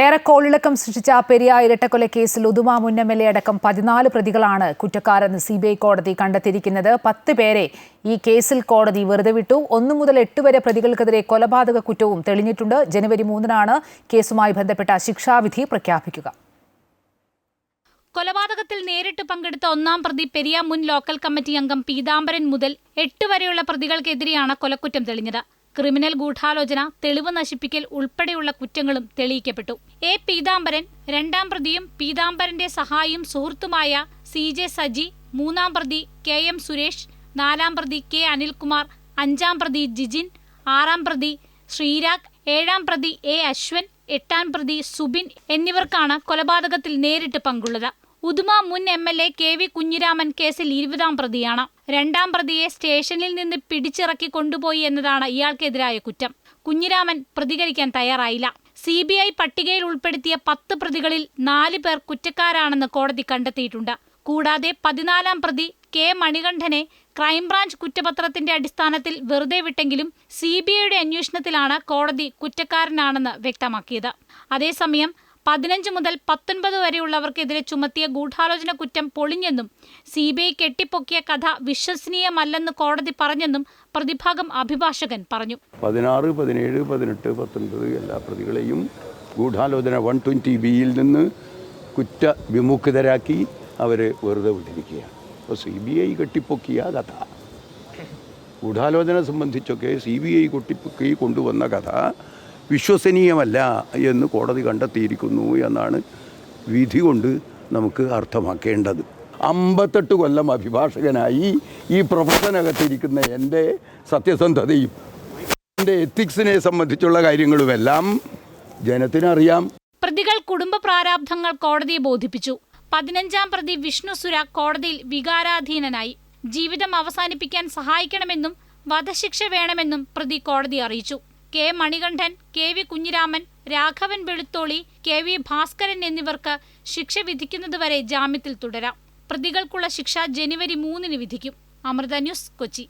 ഏറെ കോളിളക്കം സൃഷ്ടിച്ച പെരിയ ഇരട്ടക്കൊല കേസിൽ ഉദുമ മുൻ എം എൽ എ അടക്കം പതിനാല് പ്രതികളാണ് കുറ്റക്കാരെന്ന് സി ബി ഐ കോടതി കണ്ടെത്തിയിരിക്കുന്നത്. പത്ത് പേരെ ഈ കേസിൽ കോടതി വെറുതെ വിട്ടു. ഒന്നു മുതൽ എട്ട് വരെ പ്രതികൾക്കെതിരെ കൊലപാതക കുറ്റവും തെളിഞ്ഞിട്ടുണ്ട്. ജനുവരി മൂന്നിനാണ് കേസുമായി ബന്ധപ്പെട്ട ശിക്ഷാവിധി പ്രഖ്യാപിക്കുക. കൊലപാതകത്തിൽ നേരിട്ട് പങ്കെടുത്ത ഒന്നാം പ്രതി പെരിയ മുൻ ലോക്കൽ കമ്മിറ്റി അംഗം പീതാംബരൻ മുതൽ എട്ട് വരെയുള്ള പ്രതികൾക്കെതിരെയാണ് കൊലക്കുറ്റം തെളിഞ്ഞത്. ക്രിമിനൽ ഗൂഢാലോചന തെളിവ് നശിപ്പിക്കൽ ഉൾപ്പെടെയുള്ള കുറ്റങ്ങളും തെളിയിക്കപ്പെട്ടു. എ. പീതാംബരൻ രണ്ടാം പ്രതിയും പീതാംബരന്റെ സഹായിയും സുഹൃത്തുമായ സി. ജെ. സജി മൂന്നാം പ്രതി കെ. എം. സുരേഷ് നാലാം പ്രതി കെ. അനിൽകുമാർ അഞ്ചാം പ്രതി ജിജിൻ ആറാം പ്രതി ശ്രീരാഗ് ഏഴാം പ്രതി എ. അശ്വൻ എട്ടാം പ്രതി സുബിൻ എന്നിവർക്കാണ് കൊലപാതകത്തിൽ നേരിട്ട് പങ്കുള്ളത്. ഉദുമ മുൻ M. L. A. K. V. Kunhiraman കേസിൽ ഇരുപതാം പ്രതിയാണ്. രണ്ടാം പ്രതിയെ സ്റ്റേഷനിൽ നിന്ന് പിടിച്ചിറക്കി കൊണ്ടുപോയി എന്നതാണ് ഇയാൾക്കെതിരായ കുറ്റം. കുഞ്ഞിരാമൻ പ്രതികരിക്കാൻ തയ്യാറായില്ല. സി ബി ഐ പട്ടികയിൽ ഉൾപ്പെടുത്തിയ പത്ത് പ്രതികളിൽ നാല് പേർ കുറ്റക്കാരാണെന്ന് കോടതി കണ്ടെത്തിയിട്ടുണ്ട്. കൂടാതെ പതിനാലാം പ്രതി കെ മണികണ്ഠനെ ക്രൈംബ്രാഞ്ച് കുറ്റപത്രത്തിന്റെ അടിസ്ഥാനത്തിൽ വെറുതെ വിട്ടെങ്കിലും സി ബി ഐയുടെ അന്വേഷണത്തിലാണ് കോടതി കുറ്റക്കാരനാണെന്ന് വ്യക്തമാക്കിയത്. അതേസമയം പതിനഞ്ച് മുതൽ പത്തൊൻപത് വരെയുള്ളവർക്കെതിരെ ചുമത്തിയ ഗൂഢാലോചന കുറ്റം പൊളിഞ്ഞെന്നും സി ബി ഐ കെട്ടിപ്പൊക്കിയ കഥ വിശ്വസനീയമല്ലെന്ന് കോടതി പറഞ്ഞെന്നും പ്രതിഭാഗം അഭിഭാഷകൻ പറഞ്ഞു. പതിനാറ് പതിനേഴ് പതിനെട്ട് പത്തൊൻപത് എല്ലാ പ്രതികളെയും ഗൂഢാലോചന വൺ ട്വന്റി ബിയിൽ നിന്ന് കുറ്റ വിമുക്തരാക്കി അവരെ വെറുതെ വിട്ടിരിക്കുകയാണ്. അപ്പോൾ സി ബി ഐ കെട്ടിപ്പൊക്കിയ കഥ ഗൂഢാലോചന സംബന്ധിച്ചൊക്കെ സി ബി ഐ കൊട്ടിപ്പൊക്കി കൊണ്ടുവന്ന കഥ വിശ്വസനീയമല്ല എന്ന് കോടതി കണ്ടെത്തിയിരിക്കുന്നു എന്നാണ് വിധി കൊണ്ട് നമുക്ക് അർത്ഥമാക്കേണ്ടത്. അമ്പത്തെട്ട് കൊല്ലം അഭിഭാഷകനായി ഈ പ്രൊഫഷനകത്തിരിക്കുന്ന എന്റെ സത്യസന്ധതയും എന്റെ എത്തിക്സിനെ സംബന്ധിച്ചുള്ള കാര്യങ്ങളുമെല്ലാം ജനത്തിനറിയാം. പ്രതികൾ കുടുംബ പ്രാരാബ്ധങ്ങൾ കോടതിയെ ബോധിപ്പിച്ചു. പതിനഞ്ചാം പ്രതി വിഷ്ണു സുര കോടതിയിൽ വികാരാധീനനായി. ജീവിതം അവസാനിപ്പിക്കാൻ സഹായിക്കണമെന്നും വധശിക്ഷ വേണമെന്നും പ്രതി കോടതി അറിയിച്ചു. K Manikandan K V Kunhiraman Raghavan Velutholi K V Bhaskaran എന്നിവർക്ക് ശിക്ഷ വിധിക്കുന്നതുവരെ ജാമ്യത്തിൽ തുടരാം. പ്രതികൾക്കുള്ള ശിക്ഷ ജനുവരി മൂന്നിന് വിധിക്കും. അമൃത ന്യൂസ് കൊച്ചി.